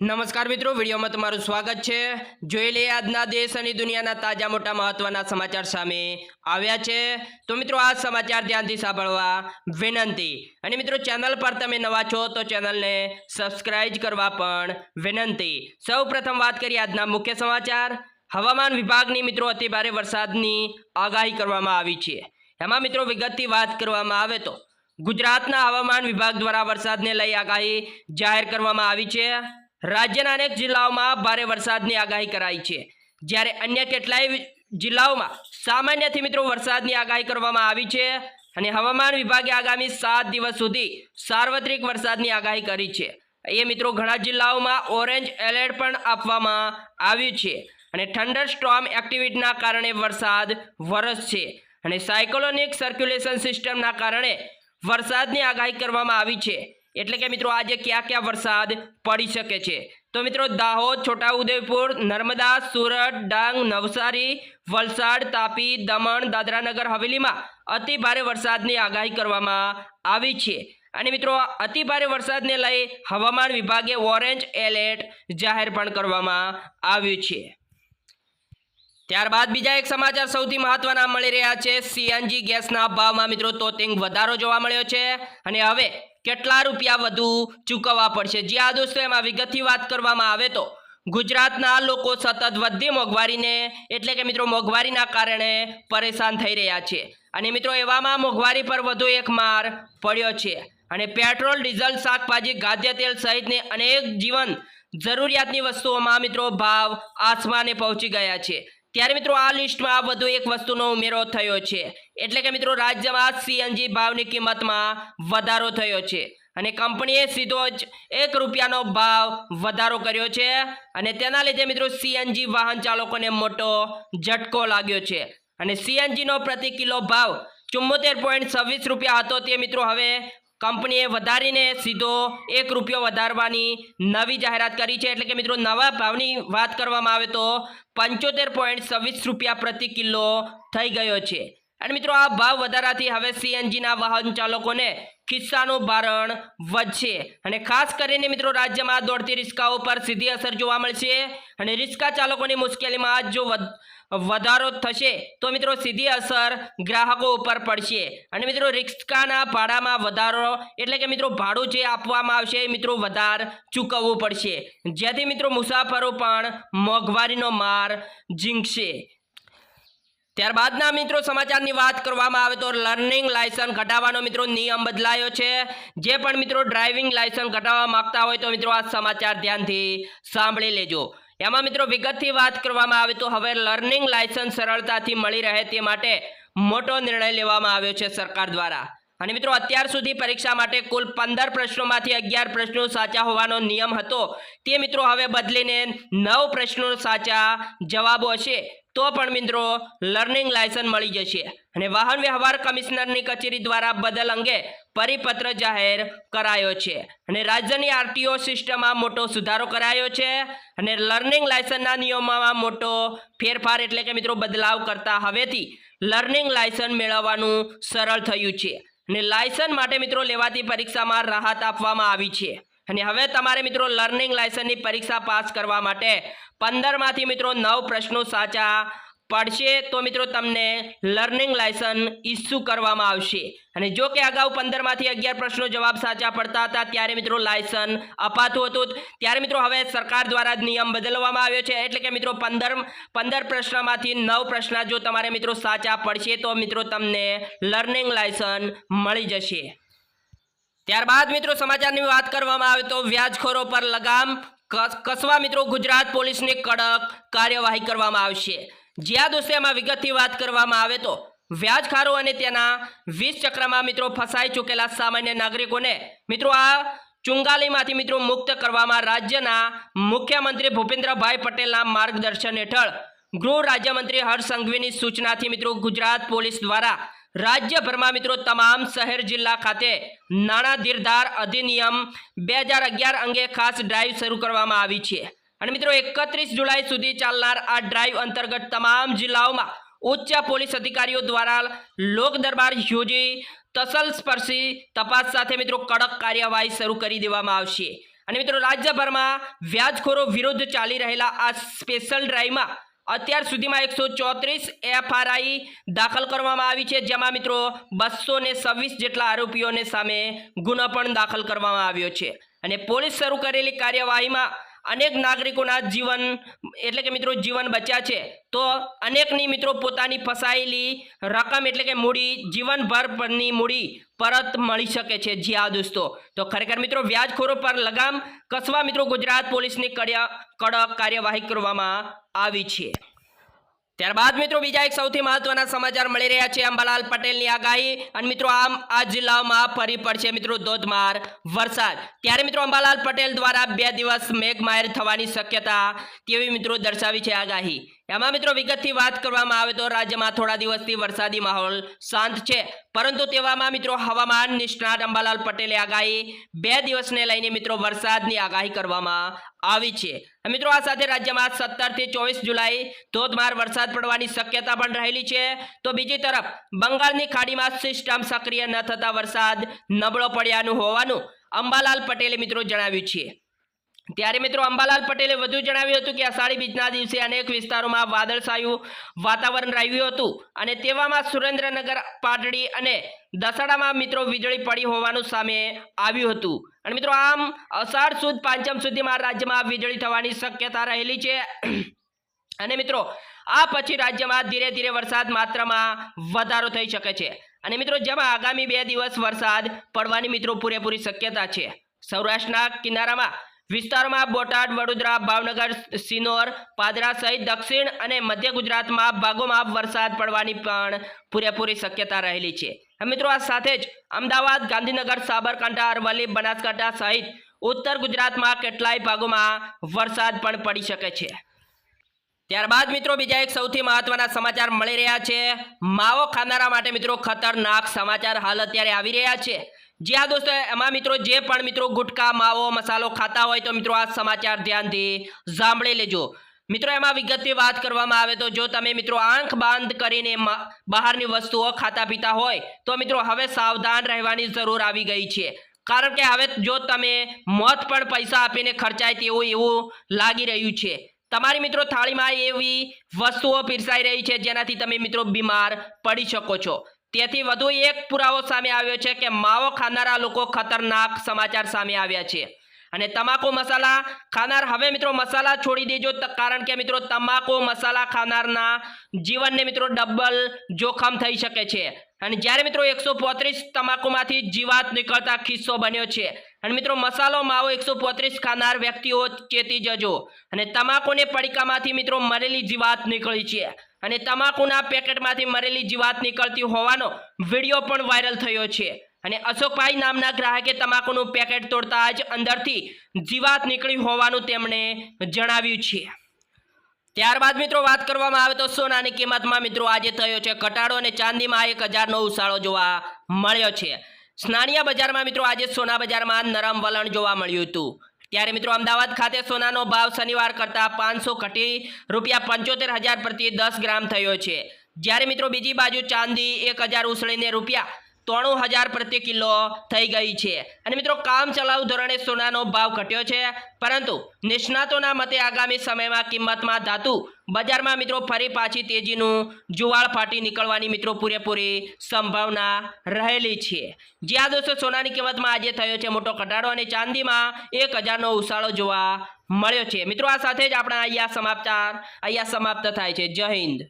નમસ્કાર મિત્રો, વિડીયોમાં તમારું સ્વાગત છે. જોઈ લઈએ આજના દેશ અને દુનિયાના તાજા મોટા મહત્વના સમાચાર સામે આવ્યા છે. તો મિત્રો, આ સમાચાર ધ્યાનથી સાંભળવા વિનંતી. અને મિત્રો, ચેનલ પર તમે નવા છો તો ચેનલને સબસ્ક્રાઇબ કરવા પણ વિનંતી. સૌ વાત કરીએ આજના મુખ્ય સમાચાર. હવામાન વિભાગની મિત્રો અતિભારે વરસાદની આગાહી કરવામાં આવી છે. એમાં મિત્રો, વિગતથી વાત કરવામાં આવે તો, ગુજરાતના હવામાન વિભાગ દ્વારા વરસાદને લઈ આગાહી જાહેર કરવામાં આવી છે. રાજ્યના અનેક જિલ્લાઓમાં ભારે વરસાદની આગાહી કરાઈ છે. જ્યારે અન્ય કેટલાય જિલ્લાઓમાં સામાન્યથી મિત્રો વરસાદની આગાહી કરવામાં આવી છે અને હવામાન વિભાગે આગામી સાત દિવસ સુધી સાર્વત્રિક વરસાદની આગાહી કરી છે. એ મિત્રો ઘણા જિલ્લાઓમાં ઓરેન્જ એલર્ટ પણ આપવામાં આવ્યું છે અને થંડર સ્ટોર્મ એક્ટિવિટીના કારણે વરસાદ વરસશે અને સાયકોલોનિક સર્ક્યુલેશન સિસ્ટમના કારણે વરસાદની આગાહી કરવામાં આવી છે. એટલે કે મિત્રો આજે ક્યાં ક્યાં વરસાદ પડી શકે છે? તો મિત્રો દાહોદ, છોટાઉદેપુર, નર્મદા, સુરત, ડાંગ, નવસારી, વલસાડ, તાપી, દમણ, દાદરાનગર, હવેલીમાં અતિ ભારે વરસાદની આગાહી કરવામાં આવી છે. અને મિત્રો અતિ ભારે વરસાદને લઈ હવામાન વિભાગે ઓરેન્જ એલર્ટ જાહેર પણ કરવામાં આવ્યું છે. ત્યારબાદ બીજા એક સમાચાર સૌથી મહત્વના મળી રહ્યા છે. સીએનજી ગેસના ભાવમાં મિત્રો તોતિંગ વધારો જોવા મળ્યો છે. અને હવે કેટલા રૂપિયા વધુ ચૂકવવા પડશે? જી આ દોસ્તો, એમાં વિગતથી વાત કરવામાં આવે તો ગુજરાતના લોકો સતત વધતી મોંઘવારીને એટલે કે મિત્રો મોંઘવારીના કારણે પરેશાન થઈ રહ્યા છે. અને મિત્રો એવામાં મોંઘવારી પર વધુ એક માર પડ્યો છે. અને પેટ્રોલ, ડીઝલ, શાકભાજી ખાદ્ય તેલ સહિતની અનેક જીવન જરૂરિયાતની વસ્તુઓમાં મિત્રો ભાવ આસમાને પહોંચી ગયા છે. ત્યારે મિત્રો આ લિસ્ટમાં વધુ એક વસ્તુનો ઉમેરો થયો છે. એટલે કે મિત્રો રાજ્યમાં સીએનજી ભાવની કિંમતમાં વધારો થયો છે. અને કંપનીએ સીધો જ એક રૂપિયાનો ભાવ વધારો કર્યો છે. અને તેના લીધે મિત્રો સીએનજી વાહન ચાલકોને મોટો ઝટકો લાગ્યો છે. અને સીએનજીનો પ્રતિ કિલો ભાવ ચુમ્મોતેર પોઈન્ટ છવ્વીસ રૂપિયા હતો તે મિત્રો હવે કંપનીએ વધારીને સીધો એક રૂપિયો વધારવાની નવી જાહેરાત કરી છે. એટલે કે મિત્રો, નવા ભાવની વાત કરવામાં આવે તો પંચોતેર પોઈન્ટ છવ્વીસ રૂપિયા પ્રતિ કિલો થઈ ગયો છે. અને મિત્રો, આ ભાવ વધારાથી હવે સીએનજીના વાહન ચાલકોને ખિસ્સાનું ભારણ વધશે. અને ખાસ કરીને મિત્રો રાજ્યમાં દોડતી રિસ્કાઓ પર સીધી અસર જોવા મળશે. અને રિસ્કા ચાલકોની મુશ્કેલીમાં જો વધ- વધારો થશે, તો મિત્રો સીધી અસર ગ્રાહકો ઉપર પડશે. અને મિત્રો રિક્ષકાના ભાડામાં વધારો, એટલે કે મિત્રો ભાડું જે આપવામાં આવશે મિત્રો વધાર ચૂકવવું પડશે. જેથી મિત્રો મુસાફરો પણ મોંઘવારીનો માર ઝીંકશે. ત્યારબાદના મિત્રો સમાચારની વાત કરવામાં આવે તો લર્નિંગ લાયસન્સ ઘટાડવાનો મિત્રો નિયમ બદલાયો છે. જે પણ મિત્રો ડ્રાઇવિંગ લાયસન્સ ઘટાડવા માંગતા હોય તો મિત્રો આ સમાચાર ધ્યાનથી સાંભળી લેજો. એમાં મિત્રો વિગતથી વાત કરવામાં આવે તો હવે લર્નિંગ લાયસન્સ સરળતાથી મળી રહે તે માટે મોટો નિર્ણય લેવામાં આવ્યો છે સરકાર દ્વારા. અને મિત્રો, અત્યાર સુધી પરીક્ષા માટે કુલ પંદર પ્રશ્નોમાંથી અગિયાર પ્રશ્નો સાચા હોવાનો નિયમ હતો. તે મિત્રો, હવે બદલીને નવ પ્રશ્નો સાચા જવાબો હશે. તો પણ મિત્રો લર્નિંગ લાયસન્સ મળી જશે. અને વાહન વ્યવહાર કમિશનરની કચેરી દ્વારા બદલ અંગે પરિપત્ર જાહેર કરાયો છે. અને રાજ્યની આરટીઓ સિસ્ટમમાં મોટો સુધારો કરાયો છે. અને લર્નિંગ લાયસન્સના નિયમોમાં મોટો ફેરફાર એટલે કે મિત્રો, બદલાવ કરતા હવેથી લર્નિંગ લાયસન્સ મેળવવાનું સરળ થયું છે. અને લાયસન્સ માટે મિત્રો લેવાતી પરીક્ષામાં રાહત આપવામાં આવી છે. અને હવે તમારે મિત્રો લર્નિંગ લાયસન્સની પરીક્ષા પાસ કરવા માટે પંદરમાંથી મિત્રો નવ પ્રશ્નો સાચા પડશે તો મિત્રો તમને લર્નિંગ લાયસન્સ ઇસ્યુ કરવામાં આવશે. અને જો કે અગાઉ પંદરમાંથી અગિયાર પ્રશ્નો જવાબ સાચા પડતા હતા, ત્યારે મિત્રો લાયસન્સ અપાતું હતું. ત્યારે મિત્રો હવે સરકાર દ્વારા જ નિયમ બદલવામાં આવ્યો છે. એટલે કે મિત્રો પંદર પંદર પ્રશ્નમાંથી નવ પ્રશ્ન જો તમારે મિત્રો સાચા પડશે તો મિત્રો તમને લર્નિંગ લાયસન્સ મળી જશે. ત્યારબાદ મિત્રો સમાચારની વાત કરવામાં આવે તો વ્યાજખોરો પર લગામ કસ- કસવા મિત્રો ગુજરાત પોલીસની કડક કાર્યવાહી કરવામાં આવશે. જ્યાં દોસ્તો એમાં વિગતથી વાત કરવામાં આવે તો વ્યાજખારો અને તેના વીસ ચક્રમાં મિત્રો ફસાઈ ચૂકેલા સામાન્ય નાગરિકોને મિત્રો આ ચુંગાલીમાંથી મિત્રો મુક્ત કરવામાં રાજ્યના મુખ્યમંત્રી ભૂપેન્દ્રભાઈ પટેલના માર્ગદર્શન હેઠળ ગૃહ રાજ્યમંત્રી હર્ષ સંઘવીની સૂચનાથી મિત્રો ગુજરાત પોલીસ દ્વારા રાજ્યભરમાં મિત્રો તમામ શહેર જિલ્લા ખાતે નાણાં ધીરધાર અધિનિયમ બે અંગે ખાસ ડ્રાઈવ શરૂ કરવામાં આવી છે. અને મિત્રો, એકત્રીસ જુલાઈ સુધી ચાલનાર આ ડ્રાઈવ અંતર્ગત તમામ જિલ્લાઓમાં ઉચ્ચ પોલીસ અધિકારીઓ દ્વારા લોક દરબાર યોજી તસલસ્પર્શી તપાસ સાથે મિત્રો કડક કાર્યવાહી શરૂ કરી દેવામાં આવશે. અને મિત્રો, રાજ્યભરમાં વ્યાજખોરો વિરુદ્ધ ચાલી રહેલા આ સ્પેશિયલ ડ્રાઈવમાં અત્યાર સુધીમાં એકસો ચોત્રીસ એફઆરઆઈ દાખલ કરવામાં આવી છે, જેમાં મિત્રો બસો ને છવ્વીસ જેટલા આરોપીઓને સામે ગુનો પણ દાખલ કરવામાં આવ્યો છે. અને પોલીસ શરૂ કરેલી કાર્યવાહીમાં અનેક નાગરિકોના જીવન, એટલે કે મિત્રો જીવન બચ્યા છે. તો અનેકની મિત્રો પોતાની ફસાયેલી રકમ એટલે કે મૂડી જીવનભર પરની મૂડી પરત મળી શકે છે. જી હા દોસ્તો. તો ખરેખર મિત્રો વ્યાજખોરો પર લગામ કસવા મિત્રો ગુજરાત પોલીસની કડક કાર્યવાહી કરવામાં આવી છે. ત્યારબાદ મિત્રો બીજા એક સૌથી મહત્વના સમાચાર મળી રહ્યા છે અંબાલાલ પટેલની આગાહી. અને મિત્રો આમ આ જિલ્લાઓમાં ફરી પડશે મિત્રો ધોધમાર વરસાદ. ત્યારે મિત્રો અંબાલાલ પટેલ દ્વારા બે દિવસ મેઘમાયર થવાની શક્યતા તેવી મિત્રો દર્શાવી છે આગાહી? એમાં મિત્રો વિગતથી વાત કરવામાં આવે તો રાજ્યમાં થોડા દિવસથી વરસાદી માહોલ શાંત છે. પરંતુ તેવામાં મિત્રો હવામાન નિષ્ણાત અંબાલાલ પટેલે આગાહી બે દિવસને લઈને મિત્રો વરસાદની આગાહી કરવામાં આવી છે. મિત્રો આ સાથે રાજ્યમાં સત્તરથી ચોવીસ જુલાઈ ધોધમાર વરસાદ પડવાની શક્યતા પણ રહેલી છે. તો બીજી તરફ બંગાળની ખાડીમાં સિસ્ટમ સક્રિય ન થતા વરસાદ નબળો પડ્યાનું હોવાનું અંબાલાલ પટેલે મિત્રો જણાવ્યું છે. ત્યારે મિત્રો અંબાલાલ પટેલે વધુ જણાવ્યું હતું કે અષાઢી બીજના દિવસે અનેક વિસ્તારોમાં વાદળછાયું વાતાવરણ રહ્યું હતું અને તેવામાં સુરેન્દ્રનગર, પાટડી અને દસાડામાં મિત્રો વીજળી પડી હોવાનું સામે આવ્યું હતું. અને મિત્રો આમ અષાઢ સુદ પાંચમ સુધીમાં રાજ્યમાં વીજળી થવાની શક્યતા રહેલી છે. અને મિત્રો આ પછી રાજ્યમાં ધીરે ધીરે વરસાદ માત્રામાં વધારો થઈ શકે છે. અને મિત્રો જેમાં આગામી બે દિવસ વરસાદ પડવાની મિત્રો પૂરેપૂરી શક્યતા છે. સૌરાષ્ટ્રના કિનારામાં વિસ્તારોમાં બોટાદ, વડોદરા, ભાવનગર સિનોર પાદરા સહિત દક્ષિણ અને મધ્ય ગુજરાતમાં ભાગોમાં વરસાદ પડવાની પણ પૂરેપૂરી શક્યતા રહેલી છે. મિત્રો, આ સાથે જ અમદાવાદ, ગાંધીનગર, સાબરકાંઠા, અરવલ્લી, બનાસકાંઠા સહિત ઉત્તર ગુજરાતમાં કેટલાય ભાગોમાં વરસાદ પણ પડી શકે છે. ત્યારબાદ મિત્રો, બીજા એક સૌથી મહત્વના સમાચાર મળી રહ્યા છે. માવો ખાનારા માટે મિત્રો ખતરનાક સમાચાર હાલ અત્યારે આવી રહ્યા છે. જી હા દોસ્તો, એમાં મિત્રો જે પણ મિત્રો ગુટકા, માવો, મસાલો ખાતા હોય તો મિત્રો આ સમાચાર ધ્યાનથી સાંભળી લેજો. મિત્રો એમાં વિગતથી વાત કરવામાં આવે તો જો તમે મિત્રો આંખ બંધ કરીને બહારની વસ્તુઓ ખાતા પીતા હોય તો મિત્રો હવે સાવધાન રહેવાની જરૂર આવી ગઈ છે. કારણ કે હવે જો તમે મોત પણ પૈસા આપીને ખર્ચાય તેવું એવું લાગી રહ્યું છે. તમારી મિત્રો થાળીમાં એવી વસ્તુઓ પીરસાઈ રહી છે જેનાથી તમે મિત્રો બીમાર પડી શકો છો. તેથી વધુ એક પુરાવો સામે આવ્યો છે કે માવો ખાનારા લોકો ખતરનાક સમાચાર સામે આવ્યા છે. અને તમાકુ મસાલા ખાનાર, હવે મિત્રો મસાલા છોડી દેજો કારણ કે મિત્રો તમાકુ મસાલા ખાનારના જીવનને મિત્રો ડબલ જોખમ થઈ શકે છે. અને જ્યારે મિત્રો એકસો પોત્રીસ તમાકુમાંથી જીવાત નીકળતા કિસ્સો બન્યો છે. અને મિત્રો મસાલો, માવો એકસો પોત્રીસ ખાનાર વ્યક્તિઓ ચેતી જજો. અને તમાકુને પડીકામાંથી મિત્રો મરેલી જીવાત નીકળી છે. અને તમાકુના પેકેટમાંથી મરેલી જીવાત નીકળતી હોવાનો વીડિયો પણ વાયરલ થયો છે. અને અશોકભાઈ નામના ગ્રાહકે તમાકુનું પેકેટ તોડતા જ અંદરથી જીવાત નીકળી હોવાનું તેમણે જણાવ્યું છે. ત્યારબાદ મિત્રો વાત કરવામાં આવે તો સોનાની કિંમતમાં મિત્રો આજે થયો છે ઘટાડો અને ચાંદીમાં એક હજારનો ઉછાળો જોવા મળ્યો છે. સ્નાનિયા બજારમાં મિત્રો આજે સોના બજારમાં નરમ વલણ જોવા મળ્યું હતું. ત્યારે મિત્રો અમદાવાદ ખાતે સોનાનો ભાવ શનિવાર કરતાં પાંચસો ઘટી રૂપિયા પંચોતેર હજાર પ્રતિ દસ ગ્રામ થયો છે. જ્યારે મિત્રો બીજી બાજુ ચાંદી એક હજાર ઉછળીને રૂપિયા ત્રણું હજાર પ્રતિ કિલો થઈ ગઈ છે. અને મિત્રો, કામ ચલાઉ ધોરણે સોનાનો ભાવ ઘટ્યો છે. પરંતુ નિષ્ણાતોના મતે આગામી સમયમાં કિંમતમાં ધાતુ બજારમાં મિત્રો ફરી પાછી તેજીનું જુવાળ ફાટી નીકળવાની મિત્રો પૂરેપૂરી સંભાવના રહેલી છે. જ્યાં દોસ્તો સોનાની કિંમતમાં આજે થયો છે મોટો ઘટાડો અને ચાંદીમાં એક હજારનો ઉછાળો જોવા મળ્યો છે. મિત્રો, આ સાથે જ આપણા અહીંયા સમાચાર અહીંયા સમાપ્ત થાય છે. જય હિન્દ.